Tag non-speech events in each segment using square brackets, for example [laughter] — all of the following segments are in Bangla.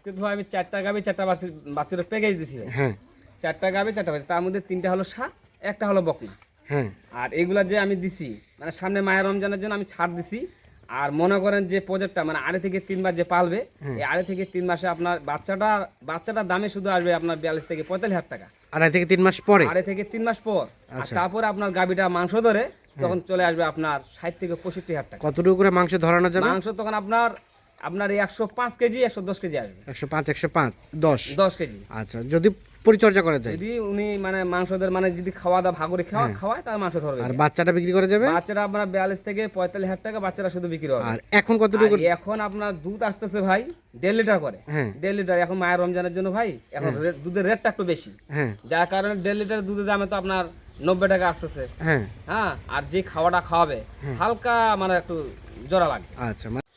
আজকে ধরো আমি চারটা গাবি চারটা বাচ্চা- বাচ্চার প্যাকেজ দিছি হ্যাঁ। চারটা গাবি চারটা বাচ্চা তার মধ্যে তিনটা হলো সার একটা হলো বকনা। হ্যাঁ। আর এগুলা যে আমি দিছি মানে সামনে মায়ের রমজানের জন্য আমি ছাড় দিছি আর মনে করেন যে প্রজেক্টটা মানে আড়াই থেকে তিনবার যে পালবে এই আড়াই থেকে তিন মাসে আপনার বাচ্চাটা বাচ্চাটার দামে শুধু আসবে আপনার বিয়াল্লিশ থেকে পঁয়তাল্লিশ হাজার টাকা। আড়াই থেকে তিন মাস পরে? আড়াই থেকে তিন মাস পর। আচ্ছা। তারপরে আপনার গাবিটা মাংস ধরে তখন চলে আসবে আপনার ষাট থেকে পঁয়ষট্টি হাজার টাকা। কতটুকু করে মাংস ধরানো যাবে? মাংস তখন আপনার আপনার একশো পাঁচ কেজি একশো দশ কেজি আসবে। একশো পাঁচ একশো পাঁচ দশ? দশ কেজি। আচ্ছা যদি পরিচর্যা করা যায় যদি উনি মানে মাংসদের মানে যদি খাওয়া দাওয়া ভাগরে খাওয়া খাওয়ায় তাহলে মাংস ধরবে। আর বাচ্চাটা বিক্রি করা যাবে বাচ্চারা আপনার বিয়াল্লিশ থেকে পঁয়তাল্লিশ হাজার টাকা বাচ্চারা শুধু বিক্রি হবে। আর এখন কতটুকু এখন আপনার দুধ আসতেছে ভাই দেড় লিটার করে। হ্যাঁ। দেড় লিটার এখন মায়ের রমজানের জন্য ভাই এখন দুধের রেটটা একটু বেশি। হ্যাঁ। যার কারণে দেড় লিটার দুধের দামে তো আপনার নব্বই টাকা আসতেছে। হ্যাঁ। হ্যাঁ আর যে খাওয়াটা খাওয়াবে হালকা মানে একটু জোড়া লাগবে আচ্ছা মা-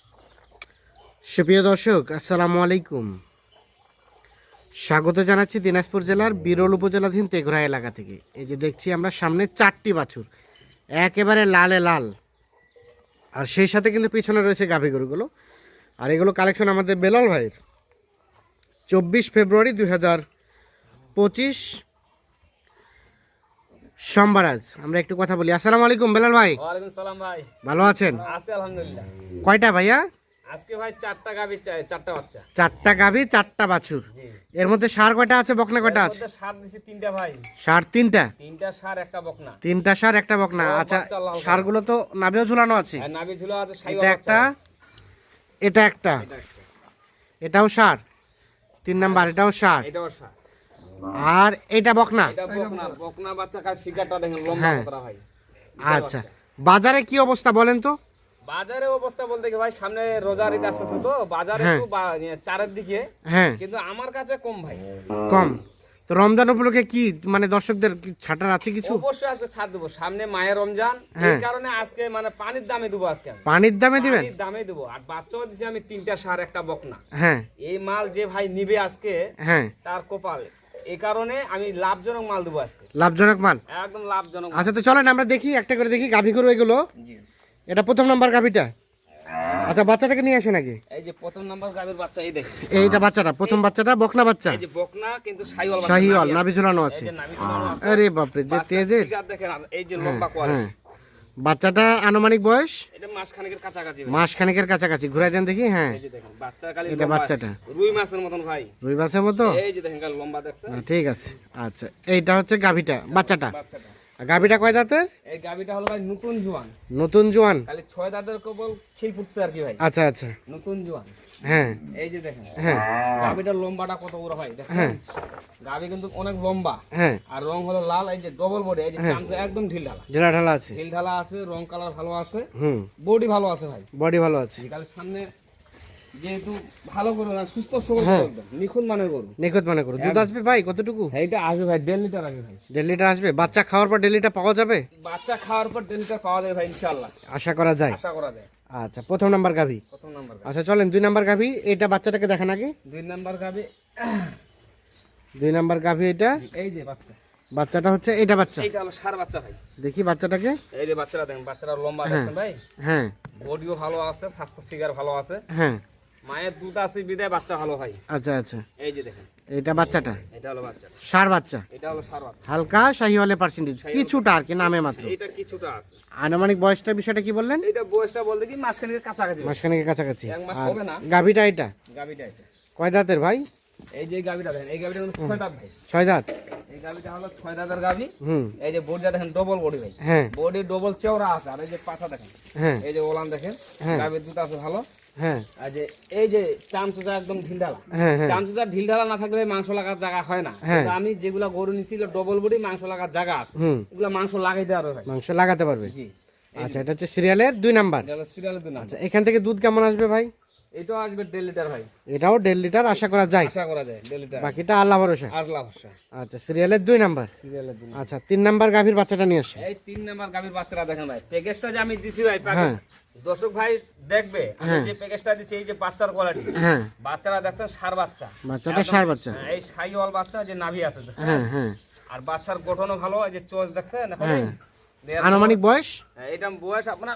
সুপ্রিয় দর্শক আসসালামু আলাইকুম। স্বাগত জানাচ্ছি দিনাজপুর জেলার বিরল উপজেলাধীন তেঘরা এলাকা থেকে। এই যে দেখছি আমরা সামনে চারটি বাছুর একেবারে লালে লাল। আর সেই সাথে কিন্তু পিছনে রয়েছে গাভী গরুগুলো। আর এগুলো কালেকশন আমাদের বেলাল ভাইয়ের। চব্বিশ ফেব্রুয়ারি দুই হাজার পঁচিশ সোমবার আজ। আমরা একটু কথা বলি। আসসালামু আলাইকুম বেলাল ভাই। সালাম ভাই। ভালো আছেন? কয়টা ভাইয়া? আজকে ভাই চারটা চাই- চারটা বাচ্চা। চারটা গাভী চারটা বাছুর। এর মধ্যে সার কয়টা আছে বকনা কয়টা আছে? সার দিছি তিনটা ভাই। সার তিনটা? তিনটা সার একটা বকনা। তিনটা সার একটা বকনা। আচ্ছা সারগুলো তো নাভিও ঝুলানো আছে। আর নাভি ছিল আছে এটা একটা এটা একটা। এটাও সার। তিন নাম্বার এটাও সার। এটাও সার। আর এটা বকনা? এটা বকনা বকনা বাচ্চা কার ফিগারটা দেখেন লম্বা হ্যাঁ। কতটা ভাই। আচ্ছা। বাজারে কি অবস্থা বলেন তো? বাজারে অবস্থা বলতে কি ভাই সামনে রোজার ঈদ আসতেছে তো বাজারে হ্যাঁ। একটু চারের দিকে। হ্যাঁ। কিন্তু আমার কাছে কম ভাই। কম। তো রমজান উপলক্ষে কি মানে দর্শকদের ছাটার আছে কিছু? অবশ্যই আজকে ছাড় দেবো। সামনে মায়ের রমজান। এই হ্যাঁ। কারণে আজকে মানে পানির দামে দেবো আজকে পানির দামে দিবেন? পানির দামে দেবো। আর বাচ্চাও দিছি আমি তিনটা সার একটা বকনা। হ্যাঁ। এই মাল যে ভাই নিবে আজকে হ্যাঁ। তার কপাল। এই কারণে আমি লাভজনক মাল দেবো আজকে। লাভজনক মাল? একদম লাভজনক আচ্ছা তো চলেন আমরা দেখি একটা করে দেখি গাভী গরু এগুলো। জি। এটা প্রথম নাম্বার গাভীটা? আচ্ছা বাচ্চাটাকে নিয়ে আসে নাকি? এই যে প্রথম নাম্বার গাবের বাচ্চা এই দেখেন। এইটা বাচ্চাটা প্রথম বাচ্চাটা বকনা বাচ্চা? এই যে বকনা কিন্তু সাইওয়াল বাচ্চা শাহিওয়াল নাভি ঝুলানো আছে। যে। আরে বাপরে যে বাচ্চার তেজের। এই যে লম্বা কোয়ালিটি হ্যাঁ। বাচ্চাটা আনুমানিক বয়স? এটা মাস খানেকের কাছাকাছি ভাই। মাস খানেকের কাছাকাছি। ঘুরাই দেন দেখি হ্যাঁ। এই যে দেখেন বাচ্চা খালি এটা বাচ্চাটা। রুই মাছের মতন ভাই। রুই মাছের মতো? এই যে দেখেন লম্বা দেখছে হ্যাঁ, ঠিক আছে। আচ্ছা এইটা হচ্ছে গাভীটা বাচ্চাটা। বাচ্চাটা। গাভীটা কয় দাঁতের? এই গাবিটা হলো ভাই নতুন জোয়ান। নতুন জোয়ান? খালি ছয় দাঁতের কেবল খিল ফুটছে আর কি ভাই। আচ্ছা আচ্ছা। নতুন জোয়ান। হ্যাঁ। এই যে দেখেন হ্যাঁ। গাবিটার লম্বাটা কত বড় ভাই দেখেন। হ্যাঁ। গাবি কিন্তু অনেক লম্বা। হ্যাঁ। আর রং হলো লাল এই যে ডবল বডি এই যে চামচা একদম ঢিল ঢালা। ঢেলা ঢালা আছে। ঢিল ঢালা আছে রং কালার ভালো আছে। হুম। বডি ভালো আছে ভাই। বডি ভালো আছে। বিকালের সামনে যেহেতু ভালো গরু না সুস্থ সবল হ্যাঁ। নিখুঁত মানের গরু। নিখুঁত মনে দুধ আসবে ভাই কতটুকু? এইটা আসবে ভাই দেড় লিটার আসবে ভাই। দেড় লিটার আসবে? বাচ্চা খাওয়ার পর দেড় লিটার পাওয়া যাবে? বাচ্চা খাওয়ার পর দেড় লিটার পাওয়া যাবে ভাই আশা করা যায়। আশা করা যায়। আচ্ছা প্রথম নাম্বার গাভী। প্রথম নাম্বার আচ্ছা চলেন দুই নাম্বার গাভী এটা বাচ্চাটাকে দেখেন আগে। দুই নাম্বার গাবি দুই নাম্বার গাভী এটা। এই যে বাচ্চা। বাচ্চাটা হচ্ছে এটা বাচ্চা। হলো সার বাচ্চা ভাই। দেখি বাচ্চাটাকে। এই যে দেখেন লম্বা দেখছেন ভাই? হ্যাঁ। বডিও ভালো আছে স্বাস্থ্য ফিগার ভালো আছে। হ্যাঁ। মায়ের দুধ আছে বিদায় বাচ্চা ভালো হয়। আচ্ছা আচ্ছা। এই যে দেখেন। এটা বাচ্চাটা? এটা হলো বাচ্চা। সার বাচ্চা? এটা হলো সার বাচ্চা। হালকা শাহিওয়ালে পার্সেন্টেজ কিছুটা আর কি নামে মাত্র। এটা কিছুটা আছে। আনুমানিক বয়সটা বিষয়টা কি বললেন? এটা বয়সটা বলতে কি মাসখানেকের কাছাকাছি মাসখানেকের কাছাকাছি। এক মাস হবে না। গাভীটা এটা? গাবিটা এটা। কয় দাঁতের ভাই? এই যে গাবিটা দেখেন এই গাবিটা কিন্তু ছয় দাঁত ভাই। ছয় দাঁত? এই গাবিটা হলো ছয় দাঁতের গাবি। এই যে বডিটা দেখেন ডবল বডি ভাই। হ্যাঁ। বডি ডবল চওড়া আছে আর এই যে পাছা দেখেন। হ্যাঁ। এই যে ওলান দেখেন হ্যাঁ। গাবির দুধ আছে ভালো। হ্যাঁ। আর যে এই যে চামচুচা একদম ঢিলঢালা। হ্যাঁ চামচুচা ঢিলঢালা না থাকলে মাংস লাগার জায়গা হয় না। আমি যেগুলা গরু নিচ্ছিল ডবল বডি মাংস লাগার জায়গা আছে। মাংস লাগাই দেওয়ার ভাই। মাংস লাগাতে পারবে। জি। আচ্ছা এটা হচ্ছে সিরিয়ালের দুই নাম্বার। সিরিয়ালের দুই নাম আচ্ছা এখান থেকে দুধ কেমন আসবে ভাই? এটাও আসবে দেড় লিটার ভাই। এটাও দেড় লিটার আশা করা যায়? আশা করা যায় দেড় লিটার। বাকিটা আল্লাহ ভরসা? আর লাভ আসা আচ্ছা সিরিয়ালের দুই নাম্বার সিরিয়ালের দুই আচ্ছা তিন নাম্বার গাভীর বাচ্চাটা নিয়ে আসে। এই তিন নাম্বার গাভীর বাচ্চারা দেখেন ভাই প্যাকেজটা যে আমি দিছি ভাই। প্যাকেজ দর্শক ভাই দেখবে আমি হ্যাঁ। যে প্যাকেজটা দিছি এই যে বাচ্চার কোয়ালিটি হ্যাঁ। বাচ্চারা দেখছেন সার বাচ্চা। বাচ্চাটা সার বাচ্চা। হ্যাঁ, এই সাইওয়াল বাচ্চা যে নাভি আছে হ্যাঁ হ্যাঁ। আর বাচ্চার গঠনও ভালো এই যে চোচ দেখছেন? এখন হ্যাঁ। আনুমানিক বয়স? এটা বয়স আপনার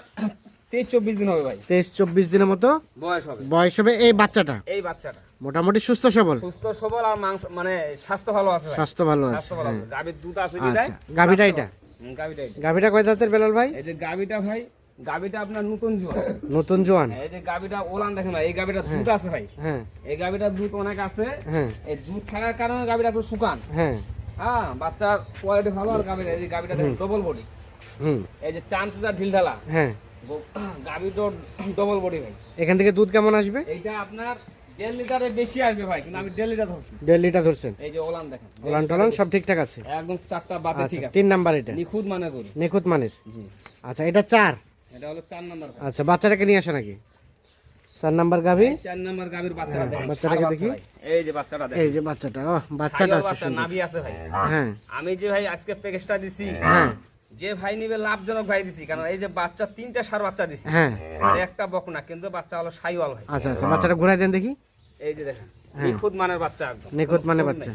তেইশ চব্বিশ দিন হবে ভাই। তেইশ চব্বিশ দিনের মতো বয়স হবে। বয়স হবে এই বাচ্চাটা? এই বাচ্চাটা। মোটামুটি সুস্থ সবল? সুস্থ সবল আর মাংস মানে স্বাস্থ্য ভালো আছে ভাই। স্বাস্থ্য ভালো আছে স্বাস্থ্য ভালো আছে। গাভীর দুধ আছে এটা গাভীটা কয় দাঁতের বেলাল ভাই? এই যে গাভীটা ভাই গাভীটা আপনার নতুন জোয়ান। নতুন জোয়ান। এই যে গাভীটা ওলান দেখেন এই গাভীটা দুধ আছে ভাই। হ্যাঁ। এই গাভীটার দুধ অনেক আছে। হ্যাঁ। এই দুধ থাকার কারণে গাভীটা একটু শুকান। হ্যাঁ। হ্যাঁ বাচ্চার কোয়ালিটি ভালো আর গাভীটা এই যে গাভীটা ডবল বডি হুম। এই যে চামচুদা ঢিলঢালা হ্যাঁ। গাভী তো ডবল বডি ভাই। এখান থেকে দুধ কেমন আসবে? এইটা আপনার দেড় লিটারের বেশি আসবে ভাই কিন্তু আমি দেড় লিটার ধরছি। দেড় লিটার ধরছেন? এই যে ওলান দেখেন। ওলান টলান সব ঠিকঠাক আছে? একদম চারটা বাদে ঠিক আচ্ছা আছে। তিন নাম্বার এটা? নিখুঁত মানে করি নিখুঁত মানের? জি। আচ্ছা এটা চার? এটা হলো চার নাম্বার আচ্ছা বাচ্চাটাকে নিয়ে আসে নাকি? চার নাম্বার গাভি? চার নাম্বার গাভীর বাচ্চাটা দেখেন। বাচ্চাটাকে দেখি। এই যে বাচ্চাটা দেখেন। এই যে বাচ্চাটা ও বাচ্চাটা আছে নাভি আছে ভাই। হ্যাঁ। আমি যে ভাই আজকে প্যাকেজটা দিছি হ্যাঁ। যে ভাই নিবে লাভজনক ভাই দিছি কারণ এই যে বাচ্চা তিনটা সার বাচ্চা দিছি। হ্যাঁ। আর একটা বকনা কিন্তু বাচ্চা হলো সাইওয়াল ভাই। আচ্ছা আচ্ছা বাচ্চাটা ঘুরাই দেন দেখি। এই যে দেখেন নিখুঁত মানের বাচ্চা একদম। নিখুঁত মানে বাচ্চা।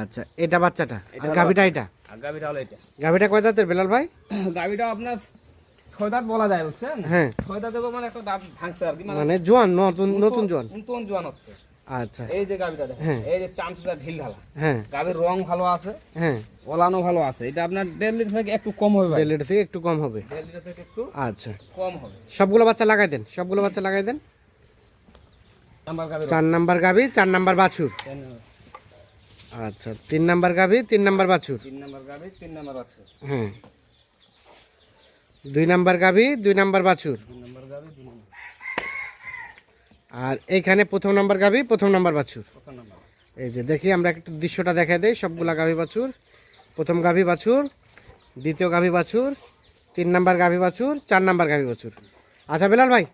আচ্ছা এটা বাচ্চাটা আর গাভিটা এটা? আর গাভীটা হলো এটা। গাভিটা কয় দাঁতের বেলাল ভাই? [coughs] গাভীটা আপনার ছয় দাঁত বলা যায় বুঝছেন? হ্যাঁ। ছয় দাঁত দেবো মানে একটা দাঁত ভাঙছে আর কি মানে মানে জোয়ান নতুন নতুন জোয়ান। নতুন জোয়ান হচ্ছে। আচ্ছা। এই যে গাভীটা দেখেন হ্যাঁ। এই যে চামচটা ঢিল ঢালা। হ্যাঁ। গাভীর রং ভালো আছে হ্যাঁ। ওলানো ভালো আছে। এটা আপনার দেড় লিটার থেকে একটু কম হবে দেড় লিটার থেকে একটু কম হবে। দেড় লিটার থেকে একটু আচ্ছা। কম হবে। সবগুলো বাচ্চা লাগাই দেন সবগুলো বাচ্চা লাগাই দেন। চার নাম্বার গাভি চার নাম্বার বাছুর। আচ্ছা তিন নাম্বার গাভি তিন নাম্বার বাছুর। তিন নাম্বার গাভী তিন নাম্বার আছে হ্যাঁ। দুই নাম্বার গাভি দুই নাম্বার বাছুর। তিন নাম্বার গাভী দুই আর এইখানে প্রথম নাম্বার গাভি প্রথম নাম্বার বাছুর। নাম্বার। এই যে দেখি আমরা একটু দৃশ্যটা দেখাই দেই। সবগুলা গাভি বাছুর। প্রথম গাভি বাছুর দ্বিতীয় গাভি বাছুর তিন নাম্বার গাভি বাছুর চার নাম্বার গাভি বাছুর। আচ্ছা বেলাল ভাই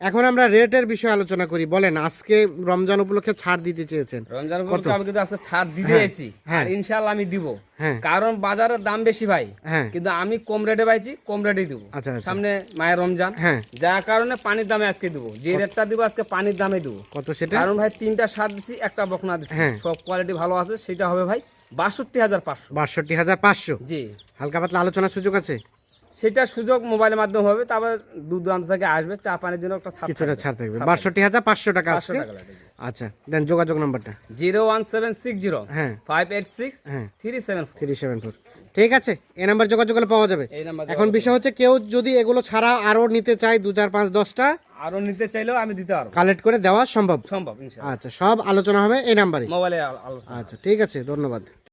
এখন আমরা রেটের বিষয়ে আলোচনা করি। বলেন আজকে রমজান উপলক্ষে ছাড় দিতে চেয়েছেন। রমজান উপলক্ষে আমি কিন্তু আজকে ছাড় দিতে এসেছি। হ্যাঁ। ইনশাআল্লাহ আমি দিব। হ্যাঁ। কারণ বাজারের দাম বেশি ভাই। হ্যাঁ। কিন্তু আমি কম রেটে পাইছি কম রেটেই দিব। আচ্ছা আচ্ছা। সামনে মায়ের রমজান। হ্যাঁ। যার কারণে পানির দামে আজকে দিব। যে রেটটা দিব আজকে পানির দামে দিব। কত সেটা? কারণ ভাই তিনটা সার দিছি একটা বকনা দিছি। হ্যাঁ। সব কোয়ালিটি ভালো আছে সেটা হবে ভাই বাষট্টি হাজার পাঁচশো। বাষট্টি হাজার পাঁচশো? জি। হালকা পাতলা আলোচনার সুযোগ আছে? সেটা সুযোগ মোবাইলের মাধ্যমে হবে তারপর দূর দূরান্ত থেকে আসবে চা পানির জন্য একটা কিছুটা ছাড় থাকবে। বাষট্টি হাজার পাঁচশো টাকা আজকে? আচ্ছা দেন যোগাযোগ নাম্বারটা। Zero one seven six zero হ্যাঁ। ফাইভ এইট সিক্স হ্যাঁ। Three seven three seven four. ঠিক আছে এই নাম্বার যোগাযোগ করলে পাওয়া যাবে। এই নাম্বার এখন বিষয় হচ্ছে কেউ যদি এগুলো ছাড়া আরও নিতে চায় দু চার পাঁচ দশটা আরও নিতে চাইলেও আমি দিতে পারব। কালেক্ট করে দেওয়া সম্ভব। সম্ভব আচ্ছা সব আলোচনা হবে এই নাম্বারে। মোবাইলে আচ্ছা ঠিক আছে ধন্যবাদ।